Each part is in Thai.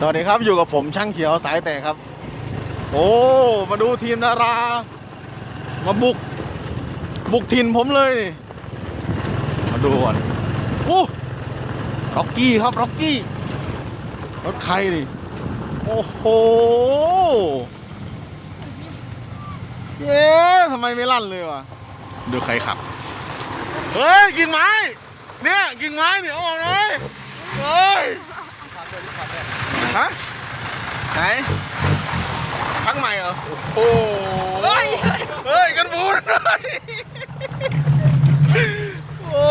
สวัสดีครับอยู่กับผมช่างเขียวสายแตกครับ โอ้มาดูทีมดารา มาบุก บุกถิ่นผมเลยนี่มาดูก่อนโอ้ร็อกกี้ครับร็อกกี้รถใครนี่โอ้โหเย้ทำไมไม่ลั่นเลยวะดูใครขับเฮ้ยกิ่งไม้เนี่ยกิ่งไม้เนี่ยเอาออกเลยเฮ้ย ฮะไหนพักใหม่เหรอ โอ้โหเฮ้ย เฮ้ย กันบูนโอ้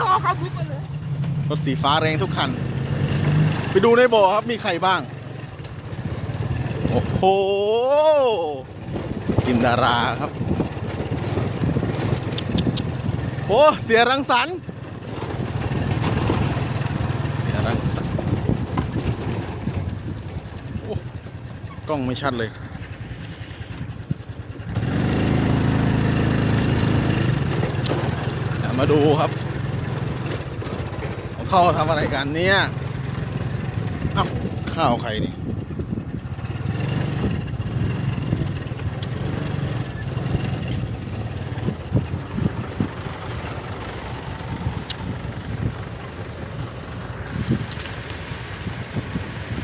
ต่อครับพุทธเลย รถสีฟ้าแรงทุกคัน ไปดูในบ่อครับมีใครบ้าง โอ้โหกินดาราครับ โอ้ เสียรังสรรค์เสียรังสรรค์โอ้ก ล้องไม่ชัดเลย มาดูครับเข้าทำอะไรกันเนี่ยเอ้าข้าวใครนี่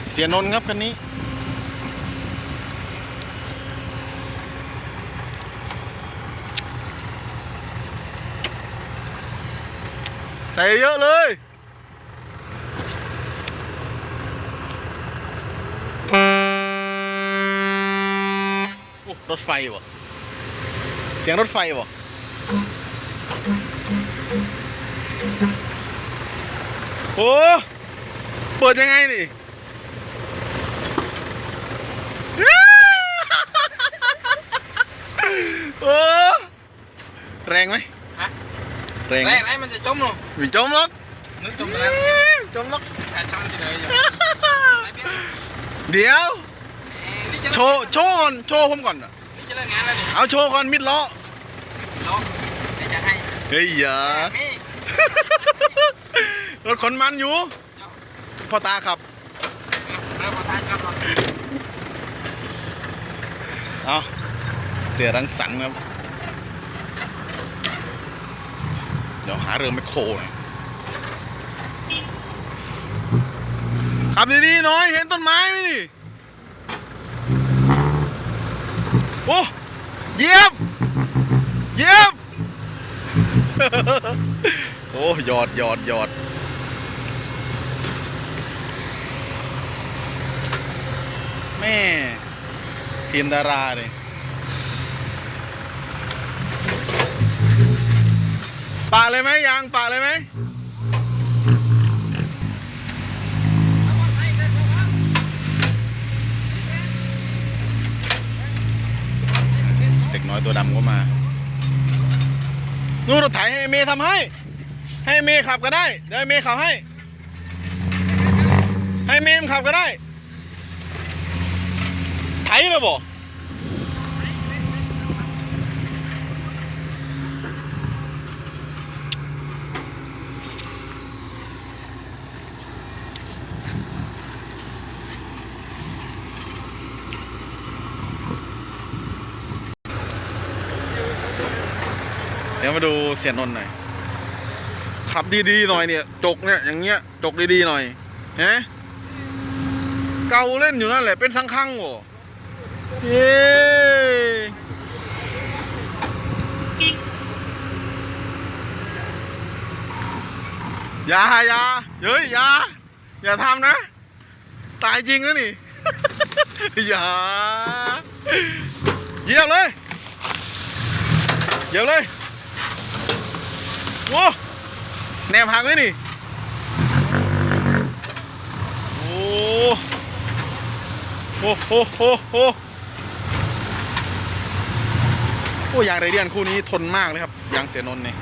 เสียนนครับคันนี้ ส่เยอะเลยโอ้รถไฟวะเสียงรถไฟวะโอ้เปิดยังไงนี่โอ้แรงไหมฮะแรงไหมแรกไอ้มันจะจมลง ไมีจมหรอกนึกจมไปแล้วจมหรอกแต่จำที่เลยอยู่เดี๋ยวนี่จะโชว์โชว์ก่อนโชว์ผมก่อนอะนี่จะเลิกงานแล้วนี่เอาโชว์ก่อนมิดล้อลงเดี๋ยวจะให้เฮ้ยอย่านี่รถขนมันอยู่พ่อตาขับเริ่มมาทานกันก่อนเอาเสียรังสรรค์ครับ เดี๋ยวหาเรือแมคโครหน่อยขับดีๆน่อยเห็นต้นไม้ไหมนี่โอ้เยียบเยียบโอ้หยอดหยอดหยอดแม่ทีมดาราเลย ปะเลยไหมยางปะเลยไหมเด็กน้อยตัวดำก็มานู่นรถไถให้เมย์ทำให้ ให้เมย์ขับก็ได้ เดี๋ยวเมย์ขับให้ ให้เมย์มันขับก็ได้ไถเลยบ่ เดี๋ยวมาดูเสียนนหน่อยขับดีๆหน่อยเนี่ย จกเนี่ยอย่างเงี้ยจกดีๆหน่อยฮะเกาเล่นอยู่นั่นแหละเป็นสังคังโวเย้อย่าอย่าเฮ้ยอย่าอย่าทำนะ ตายจริงนะนี่ อย่าเยี่ยบเลย เหยียบเลยโว้แนบหักเลยนี่ โอ้โอ้โหโหโหโอ้ยางไรเดียนคู่นี้ทนมากเลยครับยางเสียนนท์นี่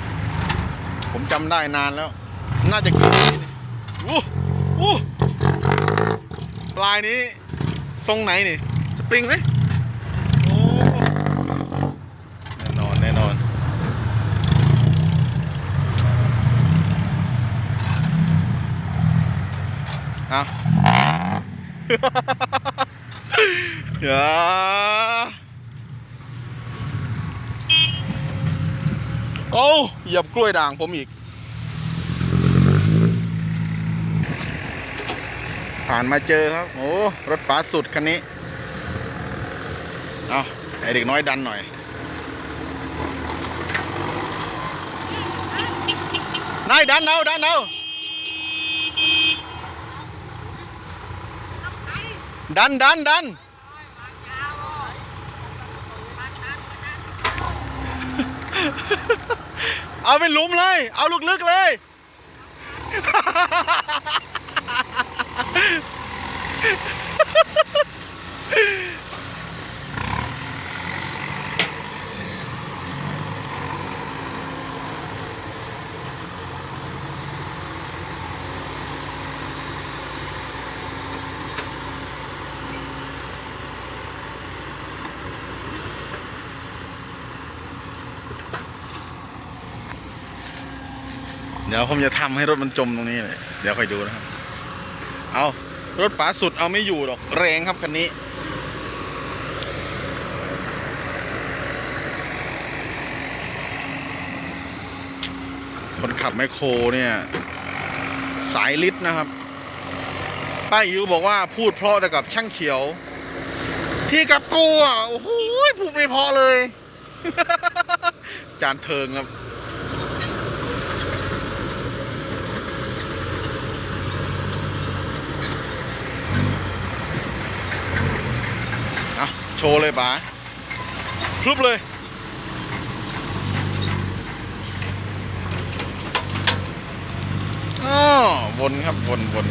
ผมจำได้นานแล้ว น่าจะกี่ปีนี่โอ้โอ้ปลายนี้ ทรงไหนนี่ สปริงไหมโอ้แน่นอน แน่นอน เอาอย่าโอ้เหยียบกล้วยด่างผมอีก ผ่านมาเจอครับ โอ้รถป๋าสุดคันนี้ เอาไอเด็กน้อยดันหน่อยนายดันเอาดันเอา ดันดันดันเอาเป็นหลุมเลย เอาลึกๆเลย เดี๋ยวผมจะทำให้รถมันจมตรงนี้เลยเดี๋ยวค่อยดูนะครับ เอารถป๋าสุดเอาไม่อยู่หรอกแรงครับคันนี้คนขับแมคโครเนี่ย สายลิตนะครับ ป้าอิวบอกว่าพูดเพราะแต่กับช่างเขียว ที่กับตัวโอ้โหพูดไม่เพราะเลย จานเทิงครับ เอาโช ว์เลยป๋าพรึบเลยอ๋อวนครับวนวน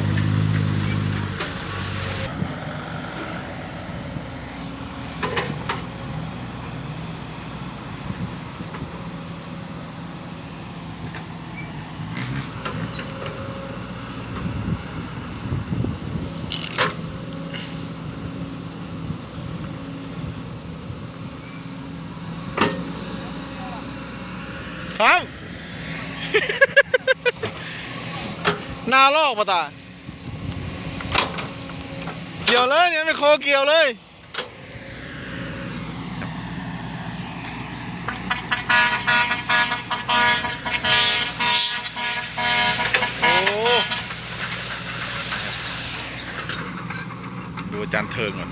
ครับนาลอกปะตา เกี่ยวเลยเนี่ยไม่โคเกี่ยวเลย โอ้ ดูอาจานเทิงก่อน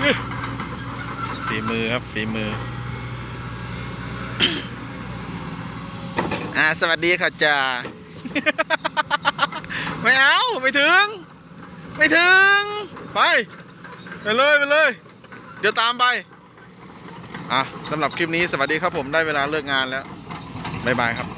อื้อฝี มือครับฝีมือ อ่า สวัสดีค่ะจ่าไม่เอา ไม่ถึง ไม่ถึง ไป ไปเลย ไปเลย เดี๋ยวตามไป อะสำหรับคลิปนี้สวัสดีครับผมได้เวลาเลิกงานแล้ว บ๊ายบายครับ